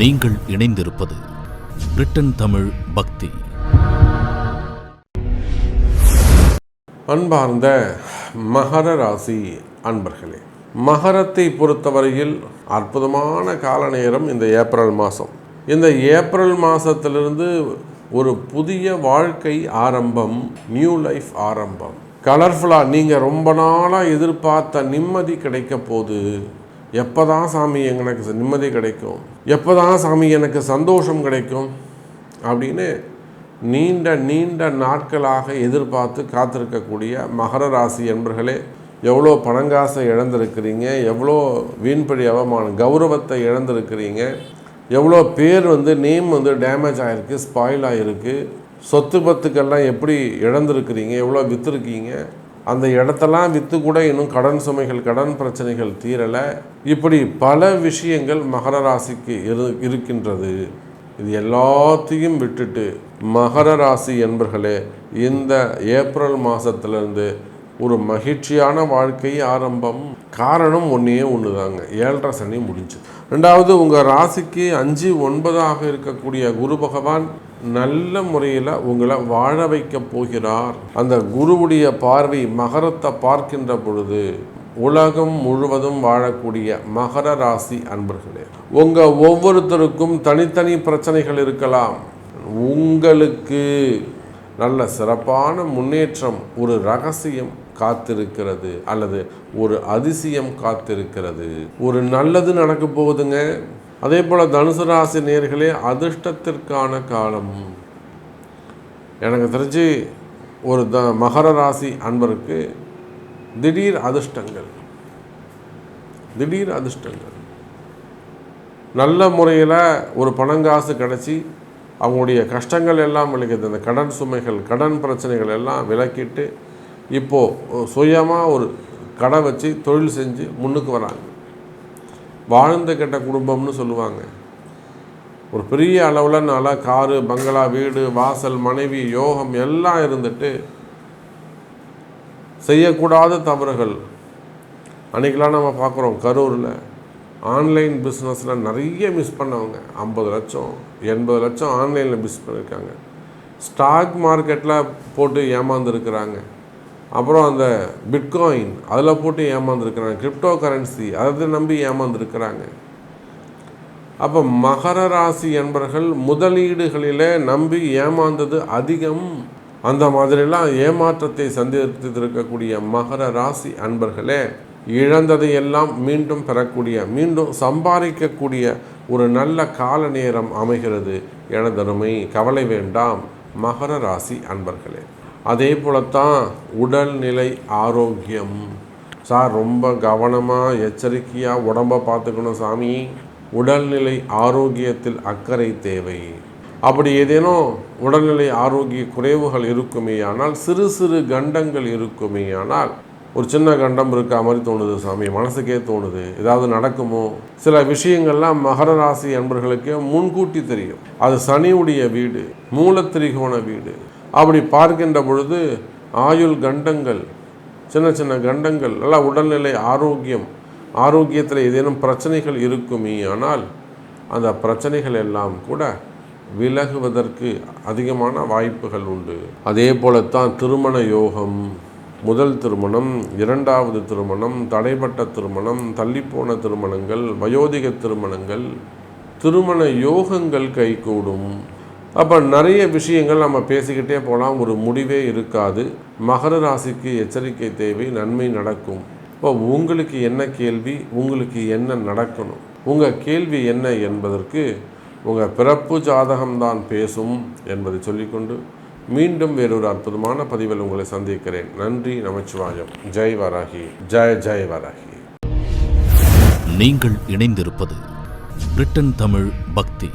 நீங்கள் இணைந்திருப்பது பிரிட்டன் தமிழ் பக்தி. அன்பார்ந்த மகர ராசி அன்பர்களே மகரத்தை பொறுத்தவரையில் அற்புதமான கால நேரம் இந்த ஏப்ரல் மாதம் இந்த ஏப்ரல் மாதத்திலிருந்து ஒரு புதிய வாழ்க்கை ஆரம்பம் நியூ லைஃப் ஆரம்பம். கலர்ஃபுல்லாக நீங்கள் ரொம்ப நாளாக எதிர்பார்த்த நிம்மதி கிடைக்க போது எப்போ தான் சாமி எங்களுக்கு நிம்மதி கிடைக்கும்? எப்போ தான் சாமி எனக்கு சந்தோஷம் கிடைக்கும் அப்படின்னு நீண்ட நீண்ட நாட்களாக எதிர்பார்த்து காத்திருக்கக்கூடிய மகர ராசி என்பர்களே எவ்வளோ பணங்காசை இழந்திருக்கிறீங்க எவ்வளோ வீண்படி அவமானம் கௌரவத்தை இழந்திருக்கிறீங்க எவ்வளோ பேர் வந்து நேம் வந்து டேமேஜ் ஆகிருக்கு ஸ்பாயில் ஆகிருக்கு சொத்து பத்துக்கெல்லாம் எப்படி இழந்திருக்கிறீங்க எவ்வளோ விற்றுருக்கீங்க அந்த இடத்தெல்லாம் விற்று கூட இன்னும் கடன் சுமைகள் கடன் பிரச்சனைகள் தீரலை. இப்படி பல விஷயங்கள் மகர ராசிக்கு இரு இருக்கின்றது. இது எல்லாத்தையும் விட்டுட்டு மகர ராசி என்பர்களே இந்த ஏப்ரல் மாதத்துலேருந்து ஒரு மகிழ்ச்சியான வாழ்க்கை ஆரம்பம். காரணம் ஒன்றே ஒன்று தாங்க ஏழரை சனி முடிஞ்சு ரெண்டாவது உங்கள் ராசிக்கு அஞ்சு ஒன்பதாக இருக்கக்கூடிய குரு பகவான் நல்ல முறையில் உங்களை வாழ வைக்க போகிறார். அந்த குருவுடைய பார்வை மகரத்தை பார்க்கின்ற பொழுது உலகம் முழுவதும் வாழக்கூடிய மகர ராசி அன்பர்களே உங்கள் ஒவ்வொருத்தருக்கும் தனித்தனி பிரச்சனைகள் இருக்கலாம். உங்களுக்கு நல்ல சிறப்பான முன்னேற்றம் ஒரு ரகசியம் காத்திருக்கிறது அல்லது ஒரு அதிசயம் காத்திருக்கிறது. ஒரு நல்லது நடக்க போகுதுங்க அதே போல் தனுசு ராசி நேர்களே அதிர்ஷ்டத்திற்கான காலம். எனக்கு தெரிஞ்சு ஒரு த மகர ராசி அன்பருக்கு திடீர் அதிர்ஷ்டங்கள். திடீர் அதிர்ஷ்டங்கள். நல்ல முறையில் ஒரு பணங்காசு கிடச்சி அவங்களுடைய கஷ்டங்கள் எல்லாம் விளக்கிது அந்த கடன் சுமைகள் கடன் பிரச்சனைகள் எல்லாம் விலக்கிட்டு இப்போது சுயமாக ஒரு கடை வச்சு தொழில் செஞ்சு முன்னுக்கு வராங்க. வாழ்ந்து கெட்ட குடும்பம்னு சொல்லுவாங்க. ஒரு பெரிய அளவில் நல்லா காரு பங்களா வீடு வாசல் மனைவி யோகம் எல்லாம் இருந்துட்டு செய்யக்கூடாத தவறுகள். அன்றைக்கெலாம் நம்ம பார்க்குறோம் கரூரில் ஆன்லைன் பிஸ்னஸில் நிறைய மிஸ் பண்ணவங்க. ஐம்பது லட்சம் எண்பது லட்சம் ஆன்லைனில் மிஸ் பண்ணியிருக்காங்க ஸ்டாக் மார்க்கெட்டில் போட்டு ஏமாந்துருக்கிறாங்க. அப்புறம் அந்த பிட்காயின் அதில் போட்டு ஏமாந்துருக்கிறாங்க. கிரிப்டோ கரன்சி அதை நம்பி ஏமாந்துருக்கிறாங்க. அப்போ மகர ராசி என்பவர்கள் முதலீடுகளில் நம்பி ஏமாந்தது அதிகம். அந்த மாதிரிலாம் ஏமாற்றத்தை சந்தித்திருக்கக்கூடிய மகர ராசி அன்பர்களே இழந்ததை எல்லாம் மீண்டும் பெறக்கூடிய மீண்டும் சம்பாதிக்கக்கூடிய ஒரு நல்ல கால நேரம் அமைகிறது. எனதருமை கவலை வேண்டாம் மகர ராசி அன்பர்களே. அதே போலத்தான் உடல்நிலை ஆரோக்கியம். சார் ரொம்ப கவனமாக எச்சரிக்கையாக உடம்பை பார்த்துக்கணும் சாமி. உடல்நிலை ஆரோக்கியத்தில் அக்கறை தேவை. அப்படி ஏதேனும் உடல்நிலை ஆரோக்கிய குறைவுகள் இருக்குமேயானால் சிறு சிறு கண்டங்கள் இருக்குமேயானால் ஒரு சின்ன கண்டம் இருக்கா மாதிரி தோணுது சாமி. மனசுக்கே தோணுது. ஏதாவது நடக்குமோ? சில விஷயங்கள்லாம் மகர ராசி என்பர்களுக்கே முன்கூட்டி தெரியும். அது சனியுடைய வீடு மூலத்திரிகோண வீடு. அப்படி பார்க்கின்ற பொழுது ஆயுள் கண்டங்கள் சின்ன சின்ன கண்டங்கள் நல்லா உடல்நிலை ஆரோக்கியம் ஆரோக்கியத்தில் ஏதேனும் பிரச்சனைகள் இருக்குமே ஆனால் அந்த பிரச்சனைகள் எல்லாம் கூட விலகுவதற்கு அதிகமான வாய்ப்புகள் உண்டு. அதே போலத்தான் திருமண யோகம் முதல் திருமணம் இரண்டாவது திருமணம் தடைப்பட்ட திருமணம் தள்ளிப்போன திருமணங்கள் வயோதிக திருமணங்கள் திருமண யோகங்கள் கைகூடும். அப்போ நிறைய விஷயங்கள் நம்ம பேசிக்கிட்டே போகலாம் ஒரு முடிவே இருக்காது. மகர ராசிக்கு எச்சரிக்கை தேவை நன்மை நடக்கும். இப்போ உங்களுக்கு என்ன கேள்வி உங்களுக்கு என்ன நடக்கணும்? உங்கள் கேள்வி என்ன என்பதற்கு உங்கள் பிறப்பு ஜாதகம்தான் பேசும் என்பதை சொல்லிக்கொண்டு மீண்டும் வேறொரு அற்புதமான பதிவில் உங்களை சந்திக்கிறேன். நன்றி நமச்சிவாயம். ஜெய் வராகி. ஜெய ஜெய் வராகி. நீங்கள் இணைந்திருப்பது பிரிட்டன் தமிழ் பக்தி.